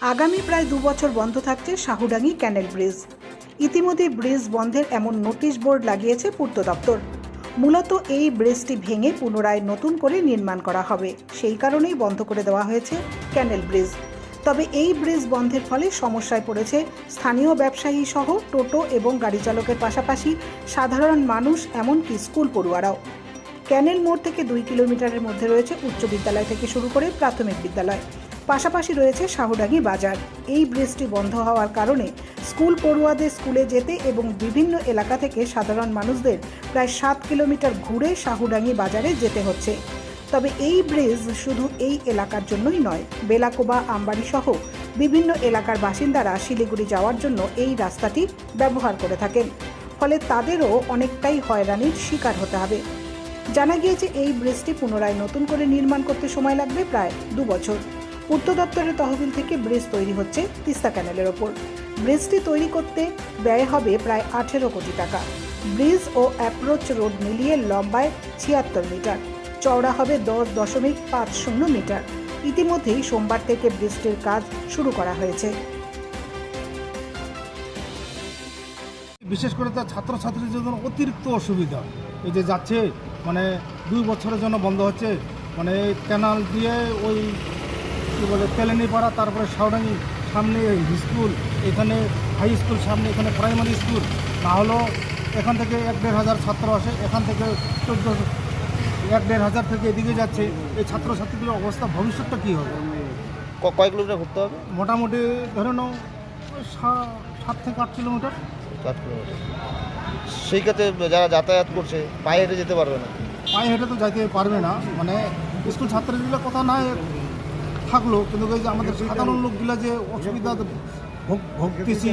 আগামী প্রায় দু বছর বন্ধ থাকছে শাহুডাঙ্গি ক্যানেল ব্রিজ। ইতিমধ্যে ব্রিজ বন্ধের এমন নোটিশ বোর্ড লাগিয়েছে পূর্ত দপ্তর। মূলত এই ব্রিজটি ভেঙে পুনরায় নতুন করে নির্মাণ করা হবে। সেই কারণেই বন্ধ করে দেওয়া হয়েছে ক্যানেল ব্রিজ। তবে এই ব্রিজ বন্ধের ফলে সমস্যায় পড়েছে স্থানীয় ব্যবসায়ী সহ টোটো এবং গাড়ি চালকের পাশাপাশি সাধারণ মানুষ এমনকি স্কুল পড়ুয়ারাও। ক্যানেল মোড় থেকে দুই কিলোমিটারের মধ্যে রয়েছে উচ্চ বিদ্যালয় থেকে শুরু করে প্রাথমিক বিদ্যালয়। পাশাপাশি রয়েছে শাহুডাঙ্গি বাজার। এই ব্রিজটি বন্ধ হওয়ার কারণে স্কুল পড়ুয়াদের স্কুলে যেতে এবং বিভিন্ন এলাকা থেকে সাধারণ মানুষদের প্রায় সাত কিলোমিটার ঘুরে শাহুডাঙ্গি বাজারে যেতে হচ্ছে। তবে এই ব্রিজ শুধু এই এলাকার জন্যই নয়, বেলাকোবা আমবাড়ি সহ বিভিন্ন এলাকার বাসিন্দারা শিলিগুড়ি যাওয়ার জন্য এই রাস্তাটি ব্যবহার করে থাকেন। ফলে তাদেরও অনেকটাই হয়রানির শিকার হতে হবে। জানা গিয়েছে, এই ব্রিজটি পুনরায় নতুন করে নির্মাণ করতে সময় লাগবে প্রায় দু বছর। পূর্ত দপ্তরের তহবিল থেকে ব্রিজ তৈরি হচ্ছে তিস্তা ক্যানেলের ওপর। ব্রিজটি তৈরি করতে ব্যয় হবে প্রায় আঠেরো কোটি টাকা। ব্রিজ ও অ্যাপ্রোচ রোড মিলিয়ে লম্বায় ছিয়াত্তর মিটার, চওড়া হবে দশ দশমিক পাঁচ শূন্য মিটার। ইতিমধ্যেই সোমবার থেকে ব্রিজটির কাজ শুরু করা হয়েছে। বিশেষ করে তার ছাত্রছাত্রীদের জন্য অতিরিক্ত অসুবিধা। এই যে যাচ্ছে মানে দুই বছরের জন্য বন্ধ হচ্ছে মানে ক্যানাল দিয়ে ওই কী বলে তেলেনিপাড়া তারপরে সাউডাঙ্গি সামনে স্কুল এখানে হাই স্কুল সামনে এখানে প্রাইমারি স্কুল না হলেও এখান থেকে এক দেড় হাজার ছাত্র আসে এখান থেকে চোদ্দ এক দেড় হাজার থেকে এদিকে যাচ্ছে। এই ছাত্রছাত্রীদের অবস্থা ভবিষ্যৎটা কী হবে? ক- কয় কিলোমিটার ঘুরতে হবে? মোটামুটি ধরে নাও সাত থেকে আট কিলোমিটার। কিলোমিটার। সেই ক্ষেত্রে যারা যাতায়াত করছে পায়ে হেঁটে যেতে পারবে না। পায়ে হেঁটে তো যাইতে পারবে না। মানে স্কুল ছাত্রীগুলো কথা না থাকল কিন্তু এই যে আমাদের সাধারণ লোকগুলো যে অসুবিধা ভোগ ভুগতেছি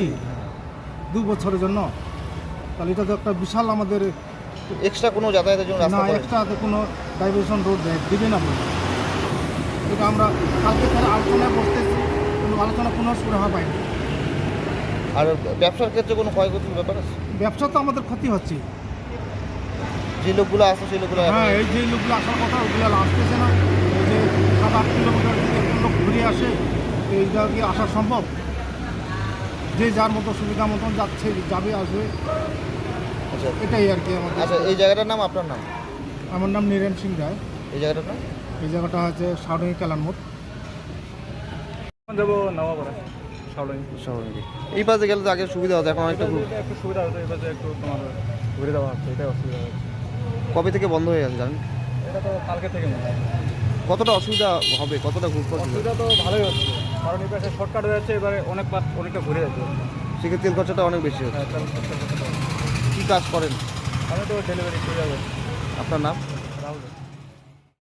দু বছরের জন্য তাহলে এটা তো একটা বিশাল আমাদের এক্সট্রা কোনো যাতায়াতের জন্য না রাস্তা এক্সট্রা কোনো ডাইভার্সন রোড দিবে না বলে। এটা আমরা কালকে তারা আলোচনায় বসতেছি কিন্তু আলোচনা কোনো সুরাহা পাইনি। আর ব্যবসার ক্ষেত্রে কোনো ক্ষয়ক্ষতির ব্যাপার আছে? ব্যবসা তো আমাদের ক্ষতি হচ্ছে যে লোকগুলো আসছে সেই লোকগুলো হ্যাঁ এই যে লোকগুলো আসার কথা ওগুলো আসতেছে না। যে সাত আট কিলোমিটার লোক ঘুরে আসে এইটা কি আসা সম্ভব? যে যার মতো সুবিধা মতন যাচ্ছে যাবে আসবে আচ্ছা। এটাই আর কি আমাদের আচ্ছা এই জায়গাটার নাম আপনার নাম? আমার নাম নীরেন সিং রায়। এই জায়গাটার নাম? এই জায়গাটা হচ্ছে সাউডাঙ্গি কেলানমোড় যাব নামাপাড়া সাউলাইন শহরে এই পাশে গেলে তো আগে সুবিধা হতো এখন ঘুর- একটু সুবিধা হতো এই পাশে একটু তোমার ঘুরে দেওয়া হচ্ছে এটাই অসুবিধা কবে থেকে বন্ধ হয়ে গেছে জানেন? এটা তো কালকে থেকে মনে হয়। কতটা অসুবিধা হবে? কতটা ঘুরতে অসুবিধা অসুবিধা তো ভালোই হচ্ছে। কারণ এবার পাশে শর্টকাট হয়ে যাচ্ছে এবারে অনেক পাত অনেকটা ঘুরে যাচ্ছে। সেক্ষেত্রে তেল খরচাটা অনেক বেশি হচ্ছে। হ্যাঁ। কী কাজ করেন? আমি তো ডেলিভারি করে যাবে। আপনার নাম? রাহুল।